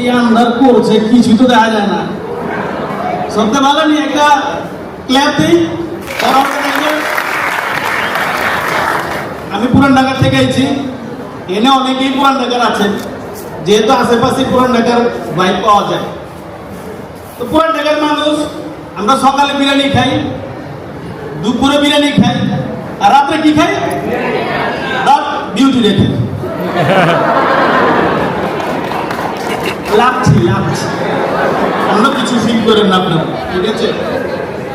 কি আন্দার করছে কিছু তো দেখা যায় না। সবচেয়ে ভালো নি একটা ক্ল্যাপ দিই। আমি পুরান ঢাকা থেকে আইছি। এনে অনেকেই পুরান ঢাকার আছেন যেহেতু আশেপাশে পুরান ঢাকার বাইক পাওয়া যায়। তো পুরান ঢাকার মানুষ আমরা সকালে বিরিয়ানি খাই দুপুরে বিরিয়ানি খাই আর রাত্রে কি খাই? রাত ডিউটি রেখে লাগছি লাগছি। অন্য কিছু ফিল করেন না আপনার, ঠিক আছে?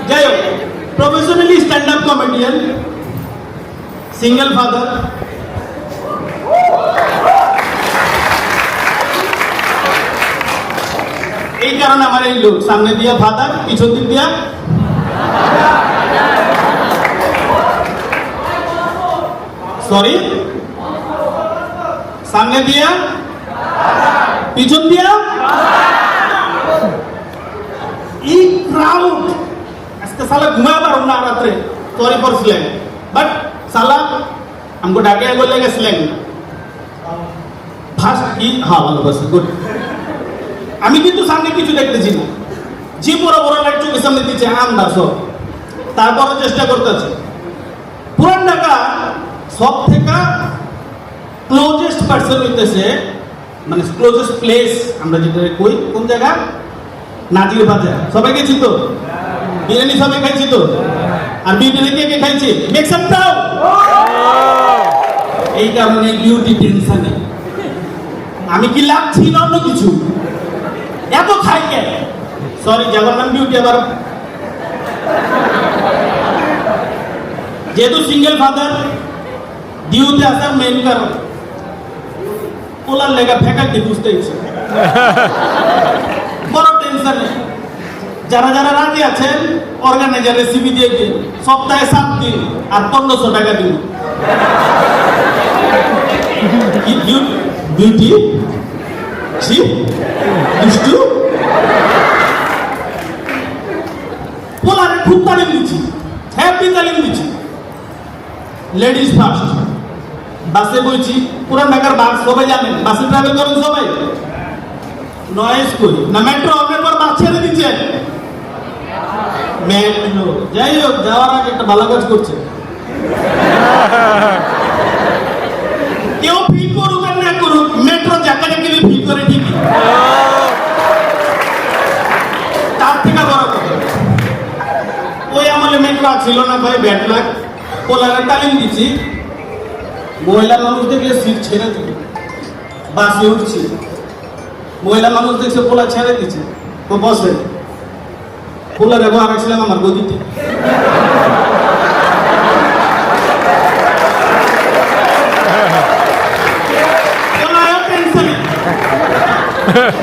যাই হোক professionally stand up comedian single father এই কারণে আমার এই লোক সামনে দিয়া ফাদার পিছন দিক দিয়া। সরি সামনে দিয়া পিছন দিয়া। এই ক্রাউড আজকে সালা ঘুমায় পারো না রাত্রে ফর স্ল্যাং বাট সালা আমাকে ডাকে বলে গেছিলেন ফার্স্ট কি? হ্যাঁ ভালো বসে গুড আমি কিন্তু সামনে কিছু দেখতেছি না। যে বড় বড় লাইট চোখের সামনে দিচ্ছে আন্দাজ সব। তারপরও চেষ্টা করতেছে। পুরান ঢাকা সব থেকে ক্লোজেস্ট পার্সন হইতেছে মানে ক্লোজেস্ট প্লেস আমরা যেটা কই? কোন জায়গা? নাজির বাজার সবাই গেছি তো? বিরিয়ানি সবাই খাইছি তো? আর বিরিয়ানি কে কে খাইছি? মেক সাম প্রাউড এই কারণে বিউটি টেনশনে আমি কি লাগছি না অন্য কিছু? এত খাই কে? সরি জগন্নাথ বিউটি আবার। যেহেতু সিঙ্গেল ফাদার ডিউতে আসার মেন কারণ। ওলার লেগা ফ্যাকাল্টি বুঝতে বড় টেনশনে যারা যারা রাজি আছেন অর্গানাইজার রেসিপি দিয়ে দিন। সপ্তাহে সাত দিন আর পনেরোশো টাকা দিন। বিউটি ছি? দুষ্টু পোলারে খুব তালিম দিচ্ছি। হ্যাপি তালিম দিচ্ছি। লেডিস ফার্স্ট বাসে বইছি, পুরান ঢাকার বাস, সবাই জানেন, বাসে ট্রাভেল করেন সবাই? নয়েজ করি না মেট্রো অনেক পর বাস ছেড়ে দিচ্ছে। মেট্রো যাই হোক, যাওয়ার আগে একটা ভালো কাজ করছে। কেউ ফিল করুক আর না করুক মেট্রো জায়গাটা গেলে ফিল করে ঠিকই। তার থেকে বড় কথা। ওই আমলে মেট্রো ছিল না ভাই ব্যাট লাগ পোলারে তালিম দিচ্ছি মহিলা মানুষ দেখলে সিট ছেড়ে দিল বাসে উঠছে। মহিলা মানুষ দেখছে পোলা ছেড়ে দিচ্ছে। তো বসে। পোলা ব্যবহার রাখছিলাম আমার গদিতে।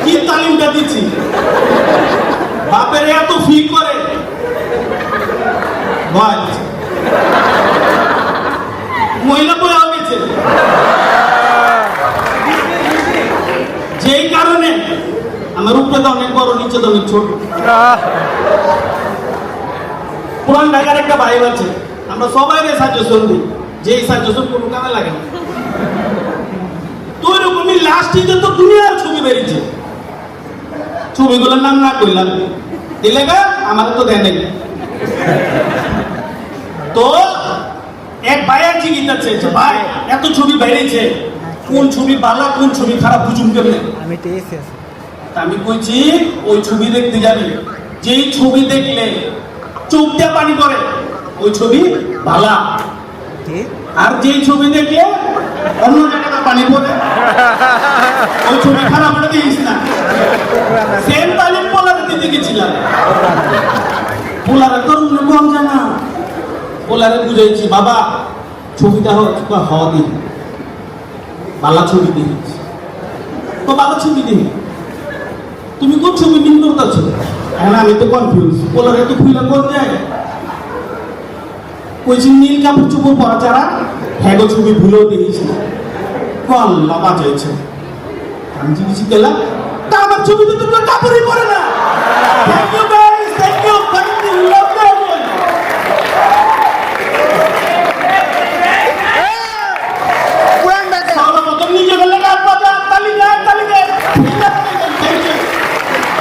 কি তালিমটা দিচ্ছি বাপের এত ফি করে ভয় লাগছে। মহিলা বয়ে গেছে যেই কারণে বড় ছোট। পুরান ঢাকার একটা ভাইব আছে, আমরা সবাই দিই যে কোনো কামে লাগে না। তো দুনিয়ার ছবি বেরিয়েছে। ছবিগুলোর নাম না করলাম এলাকা আমার তো দেয় নাই। তো এক ভাইয়ের চেয়েছে ভাই, এত ছবি বেরিয়েছে, কোন ছবি ভালো কোন ছবি খারাপ, বুঝুন কেমনে? আমি আমি কইছি ওই ছবি দেখতে যাবি। যেই ছবি দেখলে চোখ দিয়ে পানি পড়ে ওই ছবি ভালা আর যেই ছবি দেখলে অন্য জায়গাটা পানি পড়ে ওই ছবি খারাপ হলে দিস না। সেম তালিম পোলারে দিতে গেছিলাম। পোলারে তোর কম জানা পোলারে বুঝাইছি বাবা ছবিটা হওয়া দিন। বালা ছবি দিন তো বালা ছবি দিন তুমি কোন ছবি দিন করতেছ? এখন আমি তো কনফিউজ বলার তো খুলে কোন যায়? কইছি নীল কাপড় চুপুর পরা যারা হ্যাঁ ছবি ভুলেও দিয়েছি কল্লা বাজাইছে আমি জিজ্ঞেস গেলাম তা আমার ছবিতে তো কাপড়ই পরে না। Thank you guys thank you